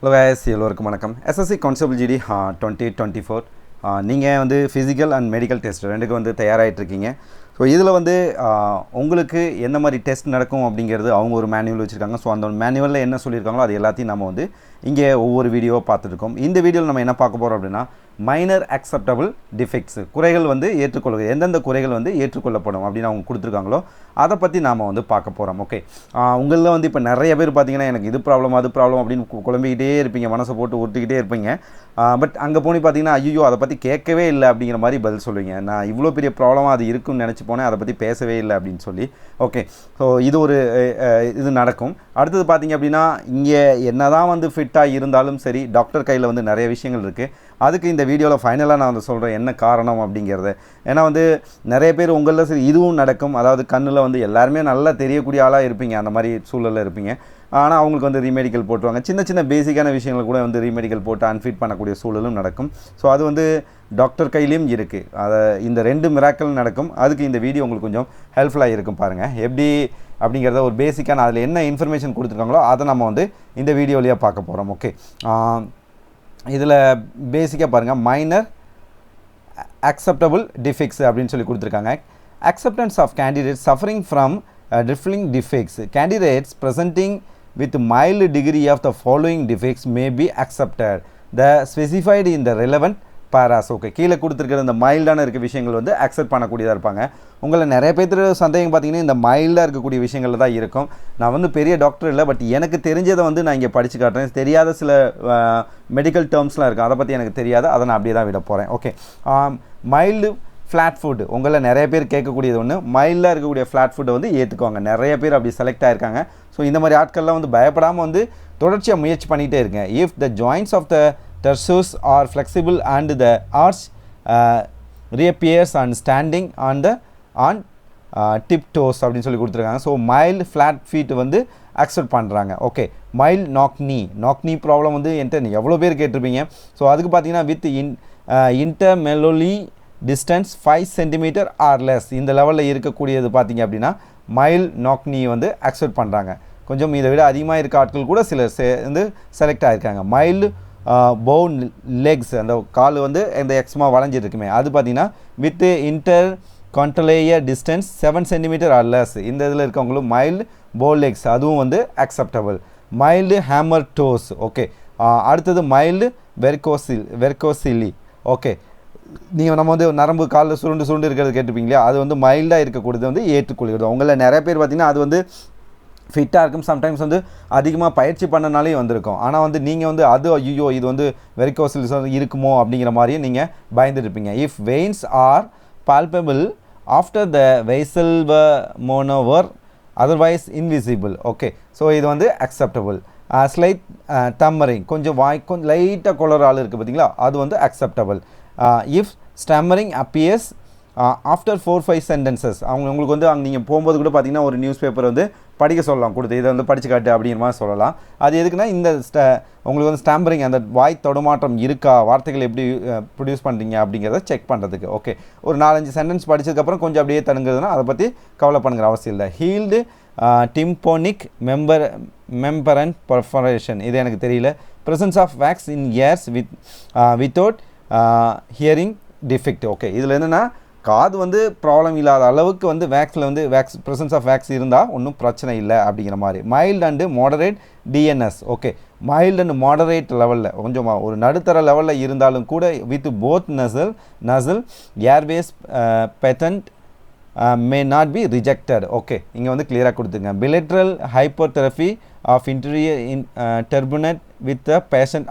Hello ways எல்லோருக்கும் வணக்கம். SSC constable GD twenty twenty four நீங்கள் வந்து ஃபிசிக்கல் அண்ட் மெடிக்கல் டெஸ்ட் ரெண்டுக்கும் வந்து தயாராகிட்டு இருக்கீங்க. ஸோ இதில் வந்து உங்களுக்கு எந்த மாதிரி டெஸ்ட் நடக்கும் அப்படிங்கிறது அவங்க ஒரு மேனுவல் வச்சுருக்காங்க. ஸோ அந்த மேனுவலில் என்ன சொல்லியிருக்காங்களோ அது எல்லாத்தையும் நம்ம வந்து இங்கே ஒவ்வொரு வீடியோவாக பார்த்துருக்கோம் இந்த வீடியோவில் நம்ம என்ன பார்க்க போகிறோம் அப்படின்னா மைனர் அக்செப்டபிள் டிஃபெக்ட்ஸு குறைகள் வந்து ஏற்றுக்கொள்ள எந்தெந்த குறைகள் வந்து ஏற்றுக்கொள்ளப்படும் அப்படின்னு அவங்க கொடுத்துருக்காங்களோ அதை பற்றி நாம் வந்து பார்க்க போகிறோம் ஓகே உங்களில் வந்து இப்போ நிறைய பேர் பார்த்தீங்கன்னா எனக்கு இது ப்ராப்ளம் அது ப்ராப்ளம் அப்படின்னு குழம்பிக்கிட்டே இருப்பீங்க. மனசை போட்டு ஒத்துக்கிட்டே இருப்பீங்க. பட் அங்கே போய் பார்த்தீங்கன்னா ஐயோ அதை பற்றி கேட்கவே இல்லை அப்படிங்கிற மாதிரி பதில் சொல்லுவீங்க. நான் இவ்வளோ பெரிய ப்ராப்ளமாக அது இருக்குன்னு நினச்சி போனேன் அதை பற்றி பேசவே இல்லை அப்படின்னு சொல்லி. ஓகே ஸோ இது ஒரு இது நடக்கும். அடுத்தது பார்த்தீங்க அப்படின்னா இங்கே என்ன தான் வந்து ஃபிட்டாக இருந்தாலும் சரி டாக்டர் கையில் வந்து நிறைய விஷயங்கள் இருக்குது அதுக்கு இந்த வீடியோவில் ஃபைனலாக நான் வந்து சொல்கிறேன் என்ன காரணம் அப்படிங்கிறது. ஏன்னா வந்து நிறைய பேர் உங்களில் சரி இதுவும் நடக்கும். அதாவது கண்ணில் வந்து எல்லாருமே நல்லா தெரியக்கூடிய ஆளாக இருப்பீங்க அந்த மாதிரி சூழலில் இருப்பீங்க. ஆனால் அவங்களுக்கு வந்து ரீமெடிக்கல் போட்டுருவாங்க. சின்ன சின்ன பேசிக்கான விஷயங்கள் கூட வந்து ரீமெடிக்கல் போட்டு அன்ஃபிட் பண்ணக்கூடிய சூழலும் நடக்கும். ஸோ அது வந்து டாக்டர் கையிலையும் இருக்குது அதை இந்த ரெண்டு மிராக்கள் நடக்கும். அதுக்கு இந்த வீடியோ உங்களுக்கு கொஞ்சம் ஹெல்ப்ஃபுல்லாக இருக்கும் பாருங்கள் எப்படி அப்படிங்கிறத ஒரு பேசிக்கான அதில் என்ன இன்ஃபர்மேஷன் கொடுத்துருக்காங்களோ அதை நம்ம வந்து இந்த வீடியோலேயே பார்க்க போகிறோம் ஓகே இதில் பேசிக்காக பாருங்கள் மைனர் அக்செப்டபுள் defects அப்படின்னு சொல்லி கொடுத்துருக்காங்க. Acceptance of candidate suffering from differing differing candidates candidates with mild degree of the following defects may be accepted. The specified in the relevant paras okay கீழே கொடுத்துருக்கிற இந்த மைல்டான இருக்க விஷயங்கள் வந்து அக்செப்ட் பண்ணக்கூடியதாக இருப்பாங்க. உங்களை நிறைய பேர் சந்தேகம் பார்த்தீங்கன்னா இந்த மைல்டாக இருக்கக்கூடிய விஷயங்கள் தான் இருக்கும். நான் வந்து பெரிய டாக்டர் இல்லை பட் எனக்கு தெரிஞ்சதை வந்து நான் இங்கே படித்து காட்டுறேன். தெரியாத சில மெடிக்கல் டேர்ம்ஸ்லாம் இருக்குது அதை பற்றி எனக்கு தெரியாது. அதை நான் அப்படியே தான் விட போகிறேன் ஓகே மைல்டு ஃப்ளாட் ஃபுட்டு உங்களில் நிறைய பேர் கேட்கக்கூடியது ஒன்று மைல்டாக இருக்கக்கூடிய ஃப்ளாட் ஃபுட்டை வந்து ஏற்றுக்குவாங்க நிறைய பேர் அப்படி செலக்ட் ஆகிருக்காங்க ஸோ இந்த மாதிரி ஆட்கள்லாம் வந்து பயப்படாமல் வந்து தொடர்ச்சியாக முயற்சி பண்ணிகிட்டே இருங்க. If the joints of the tarsus are flexible and the arch reappears and standing on the on tip toes அப்படின்னு சொல்லி கொடுத்துருக்காங்க. ஸோ மைல்டு ஃப்ளாட் ஃபீட் வந்து அக்செப்ட் பண்ணுறாங்க okay mild knock knee knock knee problem வந்து என்கிட்ட எவ்வளோ பேர் கேட்டிருப்பீங்க? ஸோ அதுக்கு பார்த்தீங்கன்னா with in intermalleolar distance five centimeter or less இந்த லெவலில் இருக்கக்கூடியது பார்த்தீங்க அப்படின்னா மைல் நாக்னி வந்து அக்செப்ட் பண்ணுறாங்க கொஞ்சம் இதை விட அதிகமாக இருக்க ஆட்கள் கூட சிலர் சே வந்து செலக்ட் ஆகிருக்காங்க மைல்டு பவுன் லெக்ஸ் அந்த கால் வந்து இந்த எக்ஸ்மா வளைஞ்சிருக்குமே அது பார்த்தீங்கன்னா with inter condylar distance seven centimeter or less இந்த இதில் இருக்கவங்களும் மைல்டு போல் லெக்ஸ் அதுவும் வந்து acceptable mild hammer toes okay அடுத்தது மைல்டு வெர்கோசில் வெர்கோசிலி ஓகே நீங்கள் நம்ம வந்து நரம்பு காலில் சுருண்டு சுருண்டு இருக்கிறது கேட்டுப்பீங்களா அது வந்து மைல்டாக இருக்கக்கூடியது வந்து ஏற்றுக்கொள்கிறது. அவங்கள நிறைய பேர் பார்த்தீங்கன்னா அது வந்து ஃபிட்டாக இருக்கும். சம்டைம்ஸ் வந்து அதிகமாக பயிற்சி பண்ணனாலே வந்திருக்கும். ஆனால் வந்து நீங்கள் வந்து அது ஐயோ இது வந்து வெரிகோசில்ஸ் இருக்குமோ அப்படிங்கிற மாதிரியே நீங்கள் பயந்துட்டு இருப்பீங்க if veins are palpable after the Valsalva manoeuvre otherwise invisible okay so இது வந்து அக்செப்டபுள் ஸ்லைட் தம்மரிங் கொஞ்சம் வாய் கொஞ்சம் லைட்டாக குளர் ஆள் இருக்குது பார்த்தீங்களா? அது வந்து acceptable if stammering appears after four five sentences அவங்க உங்களுக்கு வந்து அங்கே நீங்கள் போகும்போது கூட பார்த்தீங்கன்னா ஒரு நியூஸ் பேப்பர் வந்து படிக்க சொல்லலாம் கொடுத்து இதை வந்து படிச்சு காட்டு அப்படிங்கிற மாதிரி சொல்லலாம். அது எதுக்குன்னா இந்த ஸ்ட உங்களுக்கு வந்து ஸ்டாம்பரிங் அந்த வாய் தொடுமாற்றம் இருக்கா வார்த்தைகள் எப்படி uh, ப்ரொடியூஸ் பண்ணுறீங்க அப்படிங்கிறத செக் பண்ணுறதுக்கு ஓகே ஒரு நாலஞ்சு சென்டென்ஸ் படிச்சதுக்கப்புறம் கொஞ்சம் அப்படியே தடுங்கிறதுனா அதை பற்றி கவலை பண்ணுங்கிற அவசியம் இல்லை. Healed tympanic member membrane perforation இது எனக்கு தெரியல. Presence of wax in ears with without hearing defect okay இதில் என்னென்னா காது வந்து ப்ராப்ளம் இல்லாத அளவுக்கு வந்து வேக்ஸில் வந்து வேக்ஸ் ப்ரெசன்ஸ் ஆஃப் வேக்ஸ் இருந்தால் ஒன்றும் பிரச்சனை இல்லை அப்படிங்கிற மாதிரி. Mild and moderate DNS okay mild and moderate லெவலில் கொஞ்சம் ஒரு நடுத்தர லெவலில் இருந்தாலும் கூட with both nasal nasal airways patent may not be rejected okay இங்கே வந்து கிளியராக கொடுத்துங்க. Bilateral hypertrophy of inferior in turbinate with the patent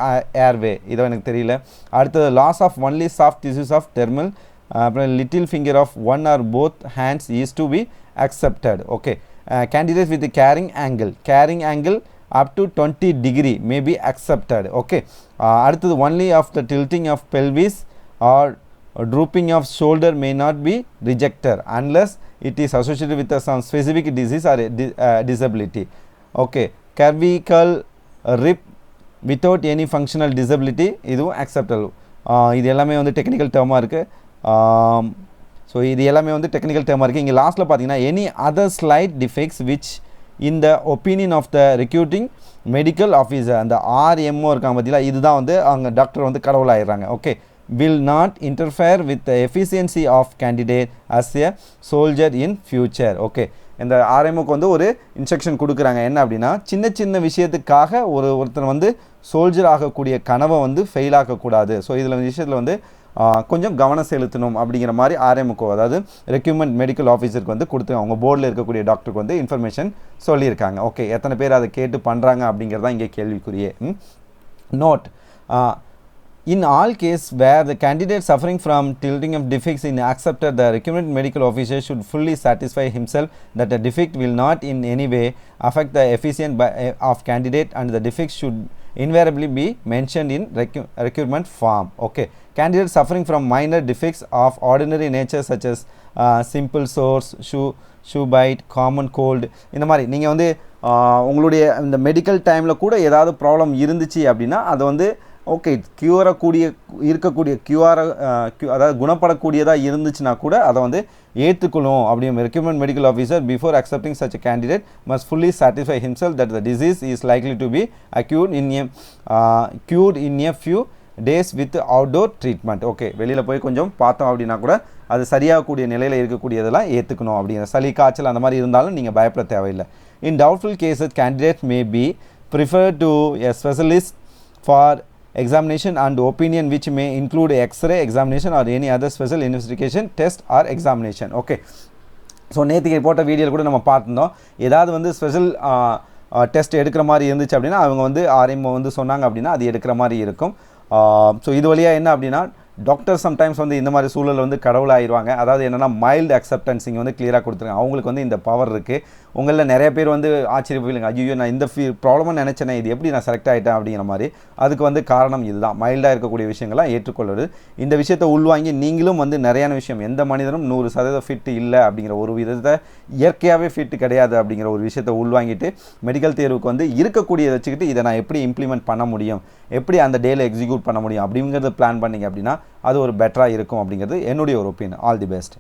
airway இதோ எனக்கு தெரியல. அடுத்தது loss of only soft tissues of dermal அப்புறம் little finger of one or both hands is to be accepted okay candidate with carrying angle carrying angle up to twenty degree may be accepted okay அடுத்தது only of the tilting of pelvis or drooping of shoulder may not be rejected unless it is associated with a some specific disease or a di- uh, disability. Okay. Cervical rib without any functional disability இதுவும் acceptable இது எல்லாமே வந்து technical டேர்மாக இருக்குது so இது எல்லாமே வந்து technical டேர்மாக இருக்குது இங்கே லாஸ்ட்டில் பார்த்தீங்கன்னா any other slight defects which in the opinion of the recruiting medical officer அந்த ஆர்எம்ஓ இருக்காங்க பார்த்தீங்களா இதுதான் வந்து அவங்க டாக்டர் வந்து கடவுளாயிடுறாங்க okay will not interfere with efficiency of candidate as a soldier in in okay இந்த ஆர்எம்ஓக்கு வந்து ஒரு இன்ஸ்ட்ரக்ஷன் கொடுக்குறாங்க. என்ன அப்படின்னா சின்ன சின்ன விஷயத்துக்காக ஒரு ஒருத்தர் வந்து சோல்ஜர் ஆகக்கூடிய கனவை வந்து ஃபெயில் ஆகக்கூடாது ஸோ இதில் விஷயத்தில் வந்து ஆ, கொஞ்சம் கவனம் செலுத்தணும் அப்படிங்கிற மாதிரி ஆர்எம்ஓக்கு அதாவது ரெக்யூமெண்ட் மெடிக்கல் ஆஃபீஸருக்கு வந்து கொடுத்து அவங்க போர்டில் இருக்கக்கூடிய டாக்டருக்கு வந்து இன்ஃபர்மேஷன் சொல்லியிருக்காங்க ஓகே எத்தனை பேர் அதை கேட்டு பண்ணுறாங்க அப்படிங்கிறது தான் இங்கே கேள்விக்குரிய note In all case where the candidate suffering from tilting of defects in accepted the recommended medical officer should fully satisfy himself that the defect will not in any way affect the efficiency by, uh, of candidate and the defect should invariably be mentioned in recu- recruitment form. Okay. Candidates suffering from minor defects of ordinary nature such as uh, simple sores, shoe, shoe bite, common cold இந்த மாதிரி நீங்கள் வந்து உங்களுடைய இந்த medical டைமில் கூட ஏதாவது problem இருந்துச்சு அப்படின்னா அதை வந்து ஓகே க்யூரக்கூடிய இருக்கக்கூடிய க்யூஆர் அதாவது குணப்படக்கூடியதாக இருந்துச்சுன்னா கூட அதை வந்து ஏற்றுக்கொள்ளும் அப்படியும் recommend medical officer before accepting such candidate must fully satisfy himself that the disease is likely to be acute in a cured in a few days with outdoor treatment okay வெளியில் போய் கொஞ்சம் பார்த்தோம் அப்படின்னா கூட அது சரியாகக்கூடிய நிலையில் இருக்கக்கூடியதெல்லாம் ஏற்றுக்கணும் அப்படிங்கிற சளி காய்ச்சல் அந்த மாதிரி இருந்தாலும் நீங்கள் பயப்பட தேவையில்லை. In doubtful cases candidate may be prefer to a specialist for examination and opinion which may include x-ray examination or any other special investigation test or examination. Okay. So நேற்றுக்கு போட்ட வீடியோவில் கூட நம்ம பார்த்துருந்தோம். ஏதாவது வந்து ஸ்பெஷல் டெஸ்ட் எடுக்கிற மாதிரி இருந்துச்சு அப்படின்னா அவங்க வந்து ஆர்எம்ஓ வந்து சொன்னாங்க அப்படின்னா அது எடுக்கிற மாதிரி இருக்கும். ஸோ இது வழியாக என்ன அப்படின்னா டாக்டர் சம்டைம்ஸ் வந்து இந்த மாதிரி சூழல் வந்து கடவுளாயிருவாங்க. அதாவது என்னென்னா மைல்டு அக்செப்டன்ஸ் இங்கே வந்து கிளியராக கொடுத்துருங்க அவங்களுக்கு வந்து இந்த பவர் இருக்குது உங்களில் நிறைய பேர் வந்து ஆச்சரியப்படுவீங்க ஐயோ நான் இந்த ஃபீ ப்ராப்ளமாக நினச்சேனே இது எப்படி நான் செலக்ட் ஆகிட்டேன் அப்படிங்கிற மாதிரி. அதுக்கு வந்து காரணம் இதுதான். மைல்டாக இருக்கக்கூடிய விஷயங்கள்லாம் ஏற்றுக்கொள்வது. இந்த விஷயத்தை உள்வாங்கி நீங்களும் வந்து நிறையான விஷயம். எந்த மனிதனும் நூறு சதவீதம் ஃபிட் இல்லை அப்படிங்கிற ஒரு விதத்தை இயற்கையாகவே ஃபிட் கிடையாது அப்படிங்கிற ஒரு விஷயத்தை உள்வாங்கிட்டு மெடிக்கல் தேர்வுக்கு வந்து இருக்கக்கூடியதை வச்சுக்கிட்டு இதை நான் எப்படி இம்ப்ளிமெண்ட் பண்ண முடியும்? எப்படி அந்த டேல எக்ஸிக்யூட் பண்ண முடியும்? அப்படிங்கிறத பிளான் பண்ணிங்க அப்படின்னா அது ஒரு பெட்டராக இருக்கும் அப்படிங்கிறது என்னுடைய ஒரு ஒப்பீனியன் ஆல் தி பெஸ்ட்